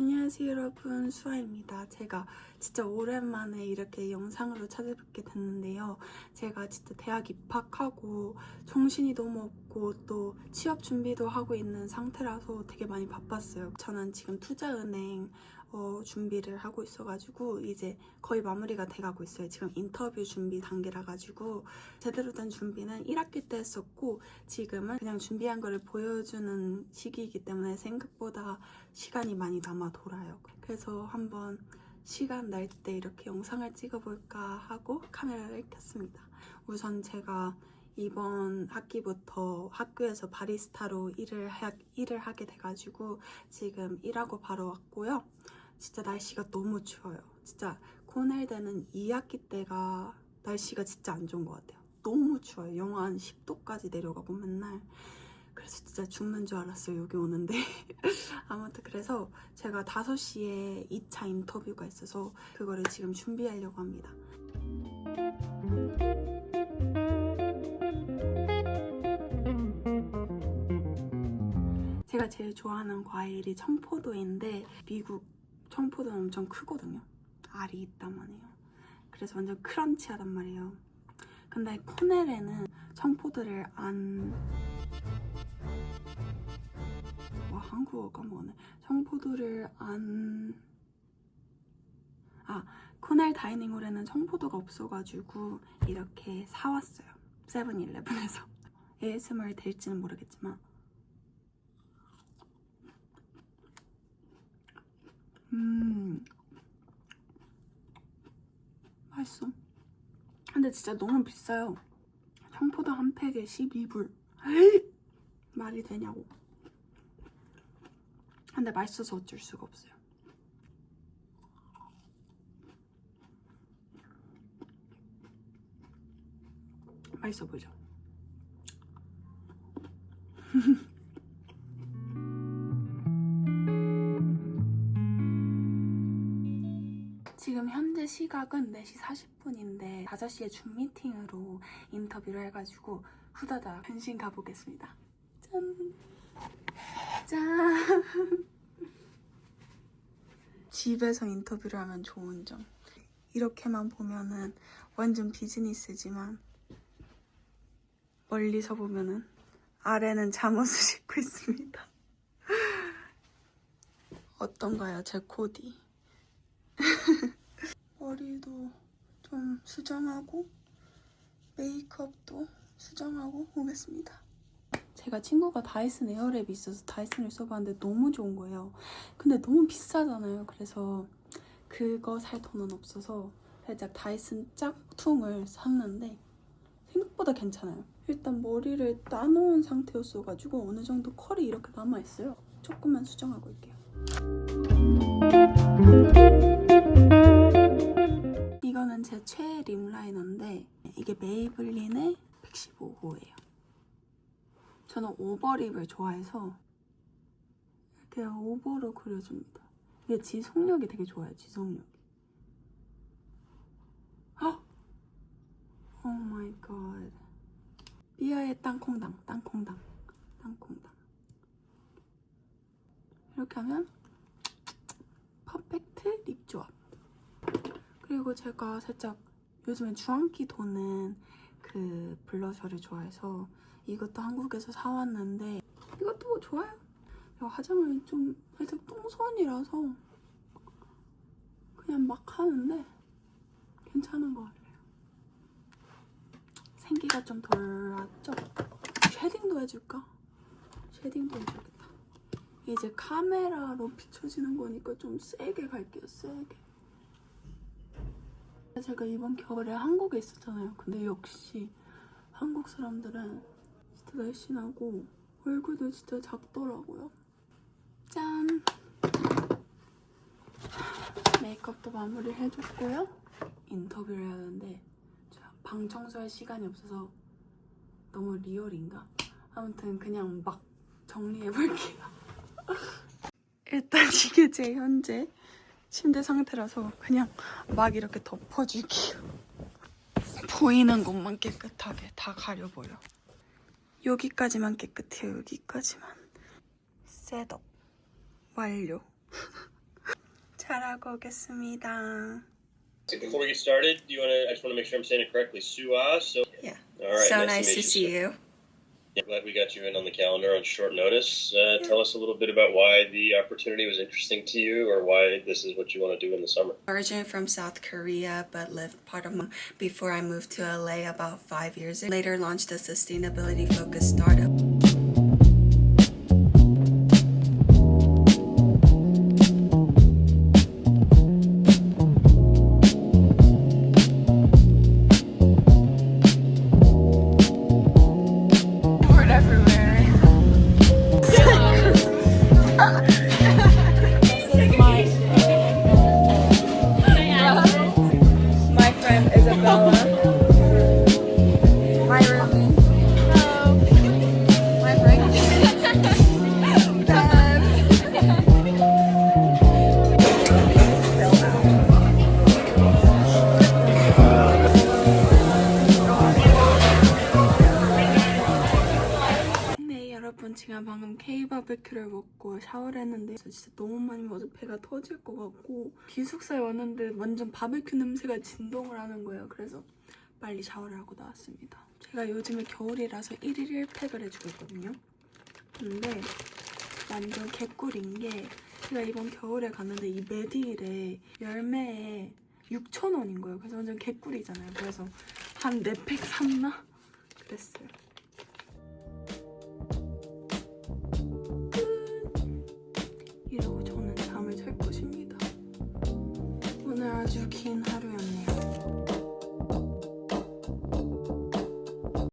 안녕하세요 여러분 수아입니다. 제가 진짜 오랜만에 이렇게 영상으로 찾아뵙게 됐는데요. 제가 진짜 대학 입학하고 정신이 너무 없고 또 취업 준비도 하고 있는 상태라서 되게 많이 바빴어요. 저는 지금 투자은행 어, 준비를 하고 있어가지고 이제 거의 마무리가 돼가고 있어요. 지금 인터뷰 준비 단계라 가지고 제대로 된 준비는 1학기 때 했었고 지금은 그냥 준비한 거를 보여주는 시기이기 때문에 생각보다 시간이 많이 남아 돌아요. 그래서 한번 시간 날 때 이렇게 영상을 찍어볼까 하고 카메라를 켰습니다. 우선 제가 이번 학기부터 학교에서 바리스타로 일을, 하, 일을 하게 돼가지고 지금 일하고 바로 왔고요. 진짜 날씨가 너무 추워요. 진짜 코넬대는 2학기 때가 날씨가 진짜 안 좋은 것 같아요. 너무 추워요. 영하 한 10도까지 내려가고 맨날. 그래서 진짜 죽는 줄 알았어요. 여기 오는데. 아무튼 그래서 제가 5시에 2차 인터뷰가 있어서 그거를 지금 준비하려고 합니다. 제가 제일 좋아하는 과일이 청포도인데 미국 청포도는 엄청 크거든요. 알이 있다만 해요. 그래서 완전 크런치하단 말이에요. 근데 코넬에는 청포도를 안... 와 한국어 까먹었네. 청포도를 안... 아 코넬 다이닝홀에는 청포도가 없어가지고 이렇게 사왔어요. 세븐일레븐에서. ASMR 될지는 모르겠지만 음 맛있어. 근데 진짜 너무 비싸요. 청포도 한 팩에 12불. 말이 되냐고. 근데 맛있어서 어쩔 수가 없어요. 맛있어 보이죠? 시각은 4시 40분인데 5시에 줌 미팅으로 인터뷰를 해가지고 후다닥 변신 가보겠습니다. 짠! 짠! 집에서 인터뷰를 하면 좋은 점. 이렇게만 보면은 완전 비즈니스지만 멀리서 보면은 아래는 잠옷을 입고 있습니다. 어떤가요, 제 코디? 머리도 좀 수정하고 메이크업도 수정하고 오겠습니다. 제가 친구가 다이슨 에어랩이 있어서 다이슨을 써봤는데 너무 좋은 거예요. 근데 너무 비싸잖아요. 그래서 그거 살 돈은 없어서 살짝 다이슨 짝퉁을 샀는데 생각보다 괜찮아요. 일단 머리를 따놓은 상태였어가지고 어느 정도 컬이 이렇게 남아있어요. 조금만 수정하고 올게요. 메이블린의 115호예요. 저는 오버립을 좋아해서 이렇게 오버로 그려줍니다. 이게 지속력이 되게 좋아요. 지속력이. 헉! 오 마이 갓. 삐아의 땅콩당, 땅콩당, 땅콩당. 이렇게 하면 퍼펙트 립 조합. 그리고 제가 살짝 요즘에 주황기 도는 그 블러셔를 좋아해서 이것도 한국에서 사왔는데 이것도 뭐 좋아요. 제가 화장을 좀 살짝 똥손이라서 그냥 막 하는데 괜찮은 것 같아요. 생기가 좀덜 났죠? 쉐딩도 해줄까? 쉐딩도 해줘야겠다. 이제 카메라로 비춰지는 거니까 좀 세게 갈게요, 세게. 제가 이번 겨울에 한국에 있었잖아요. 근데 역시 한국 사람들은 진짜 날씬하고 얼굴도 진짜 작더라고요. 짠! 메이크업도 마무리 해줬고요. 인터뷰를 해야 하는데 방 청소할 시간이 없어서 너무 리얼인가? 아무튼 그냥 막 정리해볼게요. 일단 이게 제 현재 침대 상태라서 그냥 막 이렇게 덮어줄게요. 보이는 곳만 깨끗하게 다 가려보여. 여기까지만 깨끗해요. 여기까지만. 셋업 완료. 잘하고 오겠습니다. Before we get started, do you want to? I just want to make sure I'm saying it correctly. Sua. So Yeah. All right. so nice, nice to, to see you. Yeah, glad we got you in on the calendar on short notice. Uh, Tell us a little bit about why the opportunity was interesting to you, or why this is what you want to do in the summer. Origin from South Korea, but lived part of my before I moved to LA about five years ago. Later launched a sustainability focused startup. 제가 방금 K-바베큐를 먹고 샤워를 했는데 진짜 너무 많이 먹어서 배가 터질 것 같고 기숙사에 왔는데 완전 바베큐 냄새가 진동을 하는 거예요. 그래서 빨리 샤워를 하고 나왔습니다. 제가 요즘에 겨울이라서 1일 1팩을 해주고 있거든요. 근데 완전 개꿀인 게 제가 이번 겨울에 갔는데 이 메디일에 열매에 6,000원인 거예요. 그래서 완전 개꿀이잖아요. 그래서 한 4팩 샀나? 그랬어요